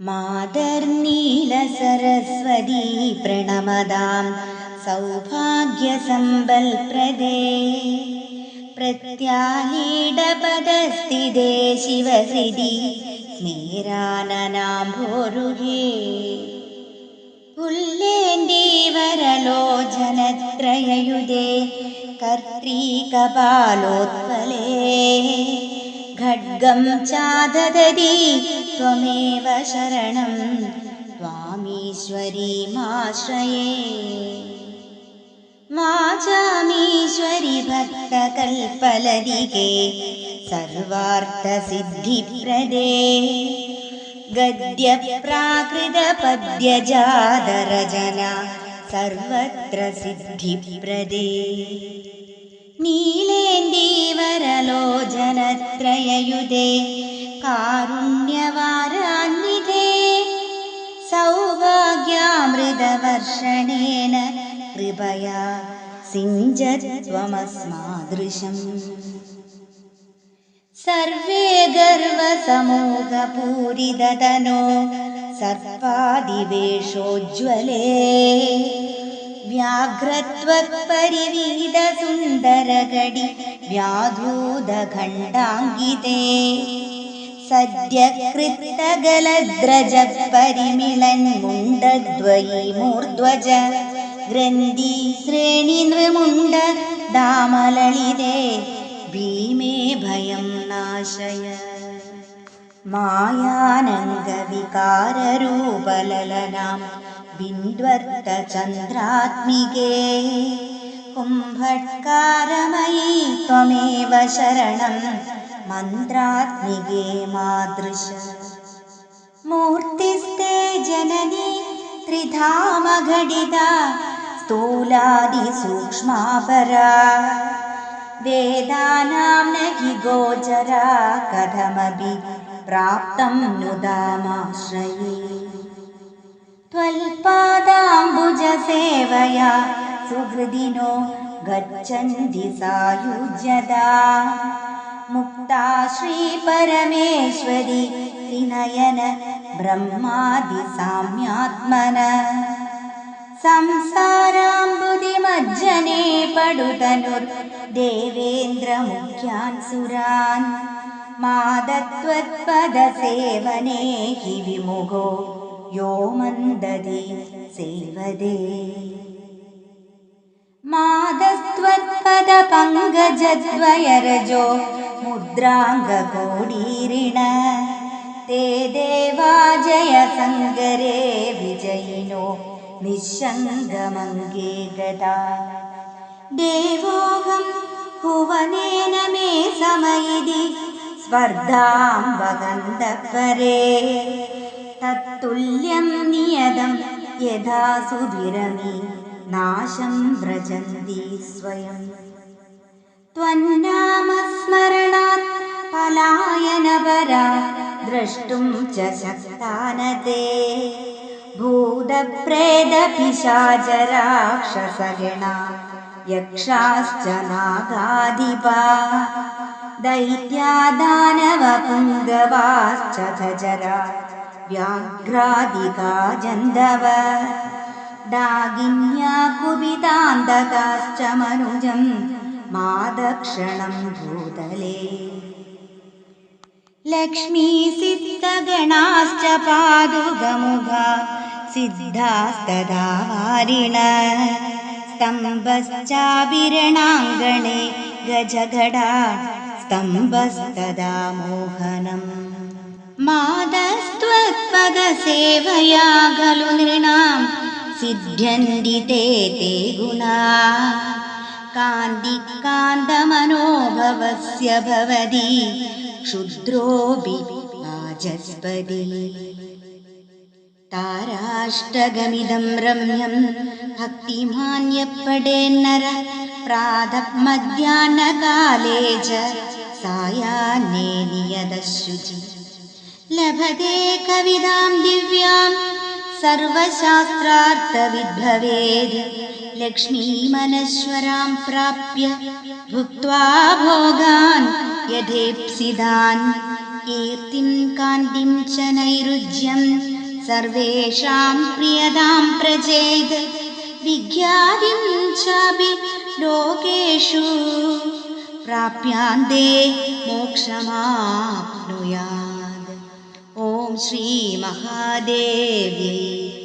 मातर्नीलसरस्वती प्रणमदां सौभाग्यसम्बल्प्रदे प्रत्यालीडपदस्थिते शिवहृदि स्मेराननाम्भोरुहे। पुल्लेन्दीवरलोचनत्रययुधे कर्त्रीकपालोत्पले खड्गं चाददति त्वमेव शरणं त्वामीश्वरीमाश्रये माचामीश्वरि भक्तकल्पलदिके सर्वार्थसिद्धिप्रदे। गद्यप्राकृतपद्यजादरजना सर्वत्र सिद्धिप्रदे नीलेन्दीवरलोचनत्रययुधे कारुण्यवारान्विधे सौभाग्यामृतवर्षणेन कृपया सिञ्जत्वमस्मादृशम्। सर्वे गर्वसमूहपूरिदतनो सर्पादिवेषोज्ज्वले व्याघ्रत्वपरिवीदसुन्दरगडि व्याधूदखण्डाङ्गिते सद्यकृत्तगलद्रजपरिमिलन्मुण्डद्वयी मूर्ध्वज ग्रन्थि श्रेणिनृमुण्ड दामललिते भीमे भयं नाशय। मायानङ्गविकाररूपललनां बिन्द्वर्तचन्द्रात्मिके कुम्भट्कारमयी त्वमेव शरणं मन्त्रात्मिके मादृश। मूर्तिस्ते जननी त्रिधामघटिता स्थूलादिसूक्ष्मापरा। वेदानां न हि गोचरा कथमपि प्राप्तं नुदामाश्रये त्वल्पादाम्बुजसेवया सुहृदिनो गच्छन्ति सायुज्यदा। मुक्ता श्रीपरमेश्वरि त्रिनयन ब्रह्मादिसाम्यात्मन संसाराम्बुदिमज्जने पडुतनुर्देवेन्द्रमुख्यान् सुरान् मादत्वत्पदसेवने हि विमुगो यो सेवदे। मादस्त्वत्पदपङ्कजद्वयरजो मुद्राङ्गकोडीरिण। ते देवा जयसङ्गरे विजयिनो निःशङ्गमङ्गे गदा। देवोऽहं भुवनेन मे समयिदि स्पर्धां वगन्तपरे तत्तुल्यं नियतं यथा सुविरमि नाशं व्रजन्ति स्वयं। त्वन्नामस्मरणात् पलायनपरा द्रष्टुं च शक्तानते। भूतप्रेतपिशाचराक्षसगणा यक्षाश्च नागाधिपा। दैत्यादानवपुङ्गवाश्च धजरा व्याघ्रादिका जन्दव डागिन्या कुपितान्तकाश्च मनुजं मादक्षणं भूतले। लक्ष्मीसिद्धगणाश्च पादुगमुगा सिद्धास्तदा वारिण स्तम्भश्चाभिरणाङ्गणे गजगडा स्तम्भस्तदा मोहनम् मादस्त्वत्पदसेवया खलु नृणां सिद्ध्यन्ति ते ते गुणा। कान्तिकान्तमनोभवस्य भवति क्षुद्रोऽपि वाचस्पति। ताराष्टगमिदं रम्यं भक्तिमान्यपडेन्नर प्रातः च सायाह्ने नियतशुचि लभते कवितां दिव्यां सर्वशास्त्रार्थविद्भवेद्। लक्ष्मीमनश्वरां प्राप्य भुक्त्वा भोगान् यथेप्सितान् कीर्तिं कान्तिं च नैरुज्यं सर्वेषां प्रियदां प्रजेद। विज्ञातिं चापि लोकेषु प्राप्यान्ते मोक्षमाप्नुयात्। ॐ श्रीमहादेव्यै। नमः